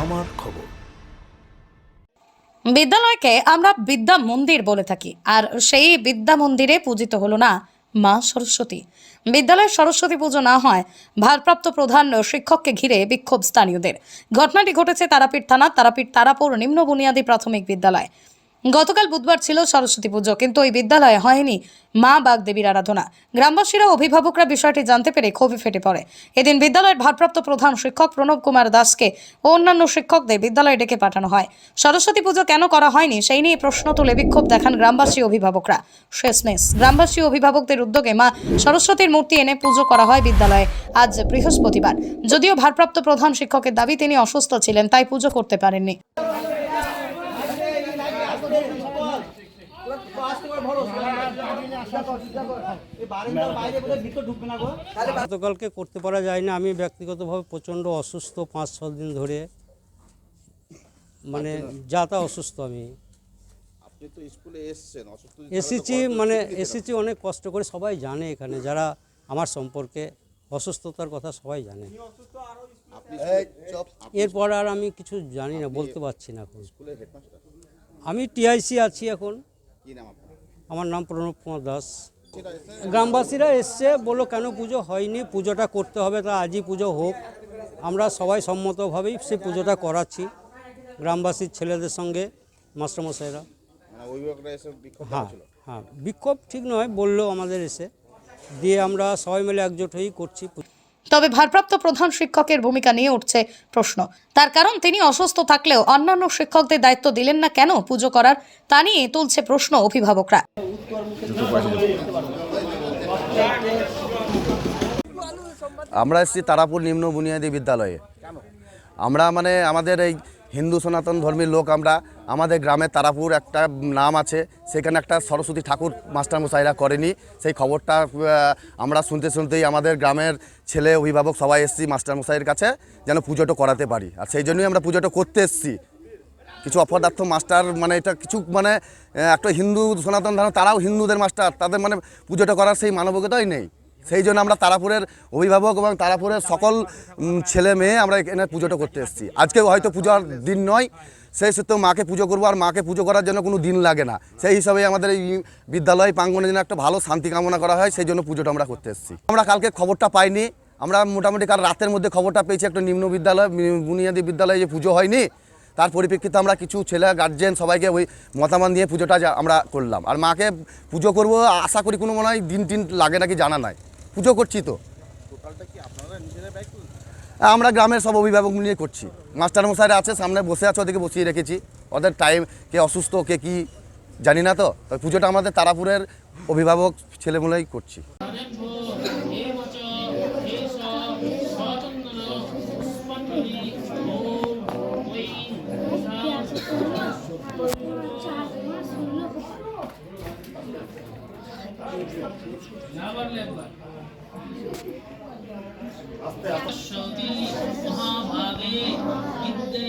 আমার খবর। বিদ্যালয়কে আমরা বিদ্যা মন্দির বলে থাকি, আর সেই বিদ্যা মন্দিরে পূজিত হলো না মা সরস্বতী। বিদ্যালয়ের সরস্বতী পুজো না হয়, ভারপ্রাপ্ত প্রধান শিক্ষককে ঘিরে বিক্ষোভ স্থানীয়দের। ঘটনাটি ঘটেছে তারাপীঠ থানা, তারাপীঠ তারাপুর নিম্ন বুনিয়াদী প্রাথমিক বিদ্যালয়। গতকাল বুধবার ছিল সরস্বতী পুজো, কিন্তু ওই বিদ্যালয়ে হয়নি মা বাগদেবীর আরাধনা। গ্রামবাসীরা অভিভাবকরা বিষয়টি জানতে পেরে ক্ষোভে ফেটে পড়ে। এদিন বিদ্যালয়ের ভারপ্রাপ্ত প্রধান শিক্ষক প্রণব কুমার দাসকে ও অন্যান্য শিক্ষকদের বিদ্যালয়ে ডেকে পাঠানো হয়। সরস্বতী পুজো কেন করা হয়নি সেই নিয়ে প্রশ্ন তুলে বিক্ষোভ দেখান গ্রামবাসী অভিভাবকরা। শেষমেশ গ্রামবাসী অভিভাবকদের উদ্যোগে মা সরস্বতীর মূর্তি এনে পুজো করা হয় বিদ্যালয়ে আজ বৃহস্পতিবার। যদিও ভারপ্রাপ্ত প্রধান শিক্ষকের দাবি, তিনি অসুস্থ ছিলেন, তাই পুজো করতে পারেননি। গতকালকে করতে পারা যায় না আমি ব্যক্তিগতভাবে প্রচণ্ড অসুস্থ পাঁচ ছ দিন ধরে। মানে যাতা অসুস্থ আমি। আপনি তো স্কুলে এসেছেন অসুস্থ যদি এসেছি মানে এসেছি অনেক কষ্ট করে সবাই জানে এখানে যারা আমার সম্পর্কে অসুস্থতার কথা সবাই জানে। এরপর আর আমি কিছু জানি না বলতে পারছি না এখন। আমি টিআইসি আছি এখন। আমার নাম প্রণব কুমার দাস। গ্রামবাসীরা এসছে বলল কেন পুজো হয়নি? পুজোটা করতে হবে তা আজই পুজো হোক। আমরা সবাই সম্মতভাবেই সেই পুজোটা করাচ্ছি গ্রামবাসীর ছেলেদের সঙ্গে মাস্টারমশাইরা। মানে হ্যাঁ হ্যাঁ বিক্ষোভ ঠিক নয় বলল আমাদের এসে। দিয়ে আমরা সবাই মিলে একজোট হয়েই করছি তবে ভারপ্রাপ্ত প্রধান শিক্ষকের ভূমিকা নিয়ে উঠছে প্রশ্ন। তার কারণ, তিনি অসুস্থ থাকলেও অন্যান্য শিক্ষকদের দায়িত্ব দিলেন না কেন পুজো করার, তা নিয়ে তুলছে প্রশ্ন অভিভাবকরা। আমরা এসেছি তারাপুর নিম্ন বুনিয়াদী বিদ্যালয়ে। আমরা মানে আমাদের এই হিন্দু সনাতন ধর্মীর লোক আমরা, আমাদের গ্রামে তারাপুর একটা নাম আছে, সেখানে একটা সরস্বতী ঠাকুর মাস্টারমশাইরা করেনি। সেই খবরটা আমরা শুনতে শুনতেই আমাদের গ্রামের ছেলে অভিভাবক সবাই এসেছি মাস্টারমশাইয়ের কাছে, যেন পুজোটা করাতে পারি। আর সেই জন্যই আমরা পুজোটা করতে এসেছি। কিছু অপদার্থ মাস্টার মানে এটা কিছু মানে একটা হিন্দু সনাতন ধর্ম, তারাও হিন্দুদের মাস্টার, তাদের মানে পুজোটা করার সেই মানবিকতাই নেই। সেই জন্য আমরা তারাপুরের অভিভাবক এবং তারাপুরের সকল ছেলে মেয়ে আমরা এখানে পুজোটা করতে এসেছি। আজকে হয়তো পূজার দিন নয়, সেই সত্ত্বেও মাকে পুজো করব আর মাকে পুজো করার জন্য কোনো দিন লাগে না। সেই হিসাবে আমাদের এই বিদ্যালয় প্রাঙ্গণে যেন একটা ভালো শান্তি কামনা করা হয়, সেই জন্য পুজোটা আমরা করতে এসেছি। আমরা কালকে খবরটা পাইনি, আমরা মোটামুটি কাল রাতের মধ্যে খবরটা পেয়েছি, একটা নিম্ন বিদ্যালয় বুনিয়াদী বিদ্যালয়ে যে পুজো হয়নি, তার পরিপ্রেক্ষিতে আমরা কিছু ছেলে গার্জেন সবাইকে ওই মতামত দিয়ে পুজোটা আমরা করলাম। আর মাকে পুজো করব, আশা করি কোনো মনে হয় দিন টিন লাগে নাকি জানা নাই। পুজো করছি তো। আমরা গ্রামের সব অভিভাবক নিয়ে করছি। মাস্টার মশাইরা আছে সামনে বসে আছে ওদেরকে বসিয়ে রেখেছি। ওদের টাইম কে অসুস্থ কে কি জানি না তো। তো পুজোটা আমাদের তারাপুরের অভিভাবক ছেলেমেলাই করছি। মহাভাগে বিদ্যে